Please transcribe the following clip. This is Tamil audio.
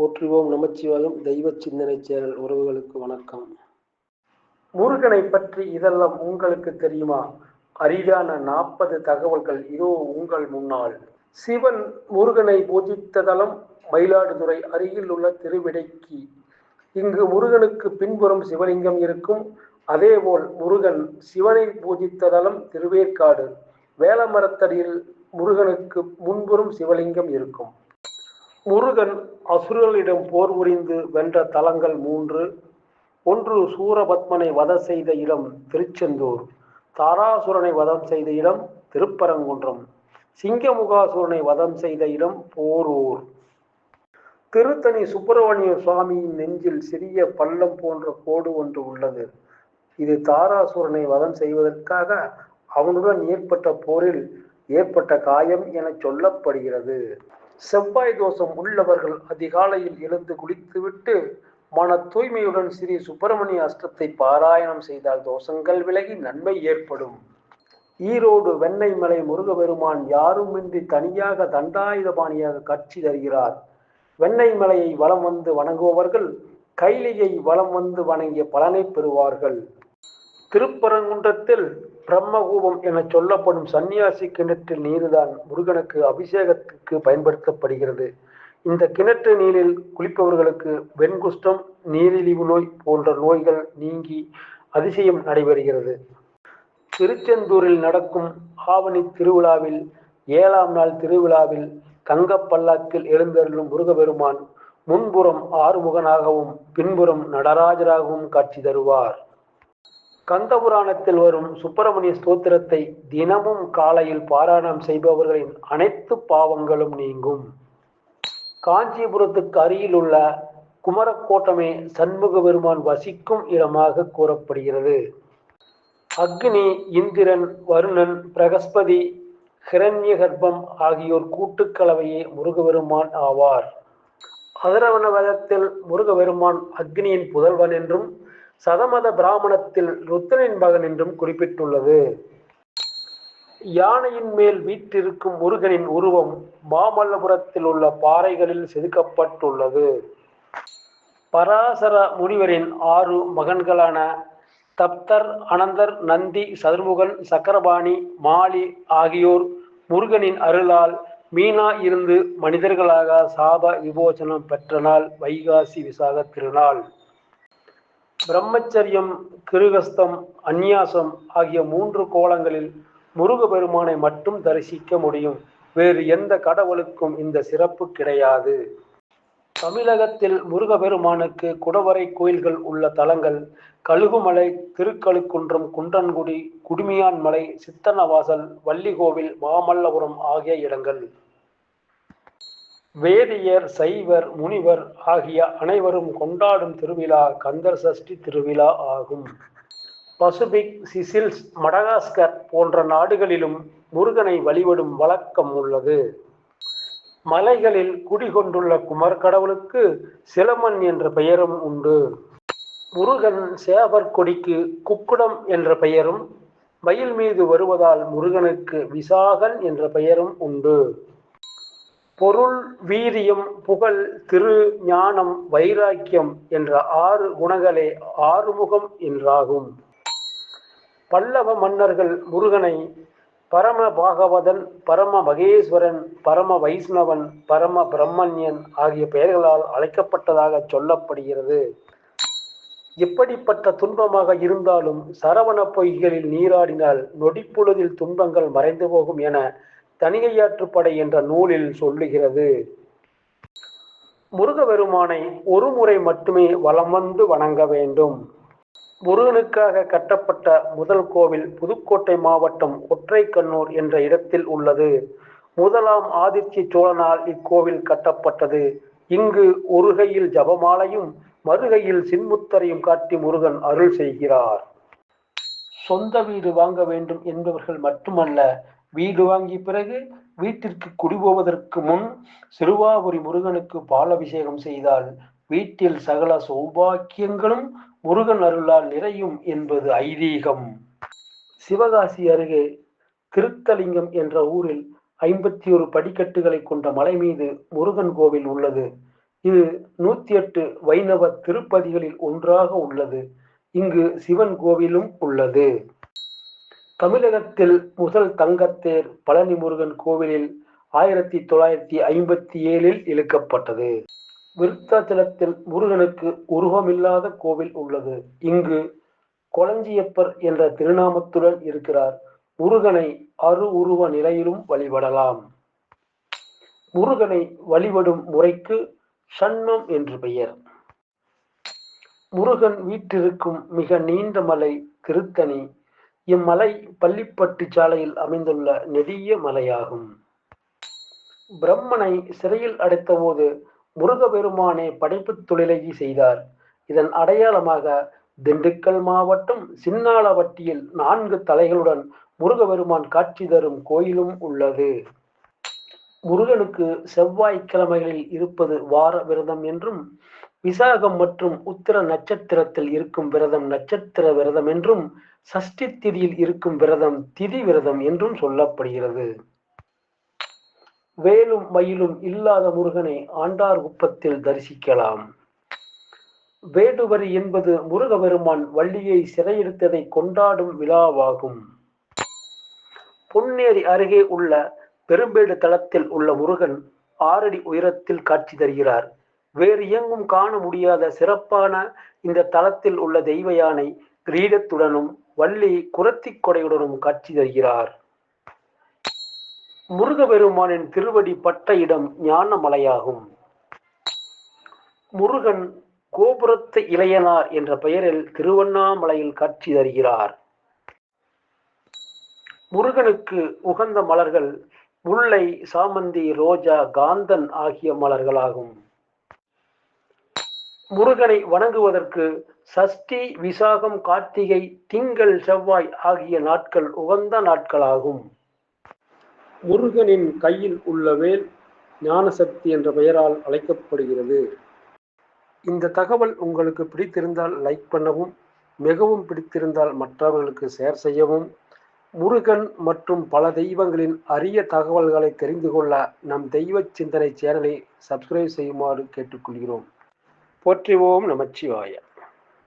போற்றுவோம் நமச்சிவாயம் தெய்வ சிந்தனை சேரல் உறவுகளுக்கு வணக்கம். முருகனை பற்றி இதெல்லாம் உங்களுக்கு தெரியுமா? அரிதான நாற்பது தகவல்கள் இதோ உங்கள் முன்னால். சிவன் முருகனை பூஜித்த தலம் மயிலாடுதுறை அருகில் உள்ள திருவிடைக்கு. இங்கு முருகனுக்கு பின்புறம் சிவலிங்கம் இருக்கும். அதேபோல் முருகன் சிவனை பூஜித்த தலம் திருவேற்காடு. வேலமரத்தடியில் முருகனுக்கு முன்புறம் சிவலிங்கம் இருக்கும். முருகன் அசுரர்களிடம் போர் புரிந்து வென்ற தலங்கள் மூன்று. ஒன்று சூரபத்மனை வதம் செய்த இடம் திருச்செந்தூர் தாராசுரனை வதம் செய்த இடம் திருப்பரங்குன்றம் சிங்கமுகாசுரனை வதம் செய்த இடம் போரூர். திருத்தணி சுப்பிரமணிய சுவாமியின் நெஞ்சில் சிறிய பள்ளம் போன்ற கோடு ஒன்று உள்ளது. இது தாராசுரனை வதம் செய்வதற்காக அவனுடன் ஏற்பட்ட போரில் ஏற்பட்ட காயம் என சொல்லப்படுகிறது. செவ்வாய் தோஷம் உள்ளவர்கள் அதிகாலையில் எழுந்து குளித்துவிட்டு மன தூய்மையுடன் ஸ்ரீ சுப்பிரமணிய அஷ்டத்தை பாராயணம் செய்தால் தோஷங்கள் விலகி நன்மை ஏற்படும். ஈரோடு வெண்ணெய்மலை முருகபெருமான் யாருமின்றி தனியாக தண்டாயுதபாணியாக காட்சி தருகிறார். வெண்ணைமலையை வலம் வந்து வணங்குபவர்கள் கைலியை வலம் வந்து வணங்கிய பலனை பெறுவார்கள். திருப்பரங்குன்றத்தில் பிரம்மகூபம் என சொல்லப்படும் சன்னியாசி கிணற்றில் நீர்தான் முருகனுக்கு அபிஷேகத்துக்கு பயன்படுத்தப்படுகிறது. இந்த கிணற்று நீரில் குளிப்பவர்களுக்கு வெண்குஷ்டம் நீரிழிவு நோய் போன்ற நோய்கள் நீங்கி அதிசயம் நடைபெறுகிறது. திருச்செந்தூரில் நடக்கும் ஆவணி திருவிழாவில் ஏழாம் நாள் திருவிழாவில் தங்கப்பல்லாக்கில் எழுந்தருளும் முருகபெருமான் முன்புறம் ஆறுமுகனாகவும் பின்புறம் நடராஜராகவும் காட்சி தருவார். கந்தபுராணத்தில் வரும் சுப்பிரமணிய ஸ்தோத்திரத்தை தினமும் காலையில் பாராயணம் செய்பவர்களின் அனைத்து பாவங்களும் நீங்கும். காஞ்சிபுரத்துக்கு அருகில் உள்ள குமரக்கோட்டமே சண்முக பெருமான் வசிக்கும் இடமாக கூறப்படுகிறது. அக்னி இந்திரன் வருணன் பிரகஸ்பதி ஹிரண்ய கர்ப்பம் ஆகியோர் கூட்டுக்கலவையே முருகபெருமான் ஆவார். அதரவண வேதத்தில் முருகபெருமான் அக்னியின் புதல்வன் என்றும் சதமத பிராமணத்தில் ருத்தனின் மகன் என்றும் குறிப்பிட்டுள்ளது. யானையின் மேல் வீற்றிருக்கும் முருகனின் உருவம் மாமல்லபுரத்தில் உள்ள பாறைகளில் செதுக்கப்பட்டுள்ளது. பராசர முனிவரின் ஆறு மகன்களான தப்தர் அனந்தர் நந்தி சதுர்முகன் சக்கரபாணி மாலி ஆகியோர் முருகனின் அருளால் மீனா இருந்து மனிதர்களாக சாப விமோசனம் பெற்ற நாள் வைகாசி விசாக திருநாள். பிரம்மச்சரியம் கிருகஸ்தம் அந்நியாசம் ஆகிய மூன்று கோலங்களில் முருக பெருமானை மட்டும் தரிசிக்க முடியும். வேறு எந்த கடவுளுக்கும் இந்த சிறப்பு கிடையாது. தமிழகத்தில் முருகபெருமானுக்கு குடவரை கோயில்கள் உள்ள தலங்கள் கழுகுமலை திருக்கழுக்குன்றம் குன்றன்குடி குடுமியான் மலை சித்தனவாசல் வள்ளிகோவில் மாமல்லபுரம் ஆகிய இடங்கள். வேதியர் சைவர் முனிவர் ஆகிய அனைவரும் கொண்டாடும் திருவிழா கந்தர் சஷ்டி திருவிழா ஆகும். பசுபிக் சிசில்ஸ் மடகாஸ்கர் போன்ற நாடுகளிலும் முருகனை வழிபடும் வழக்கம் உள்ளது. மலைகளில் குடிகொண்டுள்ள குமர் கடவுளுக்கு சிலமன் என்ற பெயரும் உண்டு. முருகன் சேவர் கொடிக்கு குக்குடம் என்ற பெயரும் மயில் மீது வருவதால் முருகனுக்கு விசாகன் என்ற பெயரும் உண்டு. பொருள் வீரியம் புகழ் திரு ஞானம் வைராக்கியம் என்ற ஆறு குணங்களே ஆறுமுகம் என்றாகும். பல்லவ மன்னர்கள் முருகனை பரம பாகவதன் பரம மகேஸ்வரன் பரம வைஷ்ணவன் பரம பிரம்மண்யன் ஆகிய பெயர்களால் அழைக்கப்பட்டதாக சொல்லப்படுகிறது. எப்படிப்பட்ட துன்பமாக இருந்தாலும் சரவண பொய்களில் நீராடினால் நொடிப்பொழுதில் துன்பங்கள் மறைந்து போகும் என தனிகையாற்றுப்படை என்ற நூலில் சொல்லுகிறது. முருகபெருமானை ஒரு முறை மட்டுமே வலம் வந்து வணங்க வேண்டும். முருகனுக்காக கட்டப்பட்ட முதல் கோவில் புதுக்கோட்டை மாவட்டம் ஒற்றைக்கண்ணூர் என்ற இடத்தில் உள்ளது. முதலாம் ஆதித்ய சோழனால் இக்கோவில் கட்டப்பட்டது. இங்கு ஒரு கையில் ஜபமாலையும் மறுகையில் சின்முத்தரையும் காட்டி முருகன் அருள் செய்கிறார். சொந்த வீடு வாங்க வேண்டும் என்பவர்கள் மட்டுமல்ல வீடு வாங்கிய பிறகு வீட்டிற்கு குடிபோவதற்கு முன் சிறுவாபுரி முருகனுக்கு பாலபிஷேகம் செய்தால் வீட்டில் சகல சௌபாக்கியங்களும் முருகன் அருளால் நிறையும் என்பது ஐதீகம். சிவகாசி அருகே திருத்தலிங்கம் என்ற ஊரில் ஐம்பத்தி ஒரு படிக்கட்டுகளை கொண்ட மலை மீது முருகன் கோவில் உள்ளது. இது நூத்தி எட்டு வைணவ திருப்பதிகளில் ஒன்றாக உள்ளது. இங்கு சிவன் கோவிலும் உள்ளது. தமிழகத்தில் முதல் தங்கத்தேர் பழனி முருகன் கோவிலில் ஆயிரத்தி தொள்ளாயிரத்தி ஐம்பத்தி ஏழில் இழுக்கப்பட்டது. விருத்தாச்சலத்தில் முருகனுக்கு உருவமில்லாத கோவில் உள்ளது. இங்கு கொளஞ்சியப்பர் என்ற திருநாமத்துடன் இருக்கிறார். முருகனை அரு உருவ நிலையிலும் வழிபடலாம். முருகனை வழிபடும் முறைக்கு சண்மம் என்று பெயர். முருகன் வீட்டிருக்கும் மிக நீண்ட மலை திருத்தணி இம்மலை பள்ளிப்பட்டு சாலையில் அமைந்துள்ள நெடிய மலையாகும். பிரம்மனை சிறையில் அடைத்தபோது முருகபெருமானே படைப்பு தொழிலை செய்தார். இதன் அடையாளமாக திண்டுக்கல் மாவட்டம் சின்னாளவட்டியில் நான்கு தலைகளுடன் முருகபெருமான் காட்சி தரும் கோயிலும் உள்ளது. முருகனுக்கு செவ்வாய்க்கிழமைகளில் இருப்பது வார விரதம் என்றும் விசாகம் மற்றும் உத்திர நட்சத்திரத்தில் இருக்கும் விரதம் நட்சத்திர விரதம் என்றும் சஷ்டி திதியில் இருக்கும் விரதம் திதி விரதம் என்றும் சொல்லப்படுகிறது. வேலும் மயிலும் இல்லாத முருகனை ஆண்டார் குப்பத்தில் தரிசிக்கலாம். வேடுவரி என்பது முருகபெருமான் வள்ளியை சிறையெடுத்ததை கொண்டாடும் விழாவாகும். பொன்னேரி அருகே உள்ள பெரும்பேடு தளத்தில் உள்ள முருகன் ஆறடி உயரத்தில் காட்சி தருகிறார். வேறு எங்கும் காண முடியாத சிறப்பான இந்த தளத்தில் உள்ள தெய்வ யானை கிரீடத்துடனும் வள்ளி குரத்தி கொடையுடனும் காட்சி தருகிறார். முருகபெருமானின் திருவடி பட்ட இடம் ஞானமலையாகும் முருகன் கோபுரத்து இளையனார் என்ற பெயரில் திருவண்ணாமலையில் காட்சி தருகிறார். முருகனுக்கு உகந்த மலர்கள் முல்லை சாமந்தி ரோஜா காந்தன் ஆகிய மலர்களாகும். முருகனை வணங்குவதற்கு சஷ்டி விசாகம் கார்த்திகை திங்கள் செவ்வாய் ஆகிய நாட்கள் உகந்த நாட்களாகும். முருகனின் கையில் உள்ள வேல் ஞானசக்தி என்ற பெயரால் அழைக்கப்படுகிறது. இந்த தகவல் உங்களுக்கு பிடித்திருந்தால் லைக் பண்ணவும் மிகவும் பிடித்திருந்தால் மற்றவர்களுக்கு ஷேர் செய்யவும் முருகன் மற்றும் பல தெய்வங்களின் அரிய தகவல்களை தெரிந்து கொள்ள நம் தெய்வ சிந்தனை சேனலை சப்ஸ்கிரைப் செய்யுமாறு கேட்டுக்கொள்கிறோம். போற்றிவோம் நமச்சிவாய.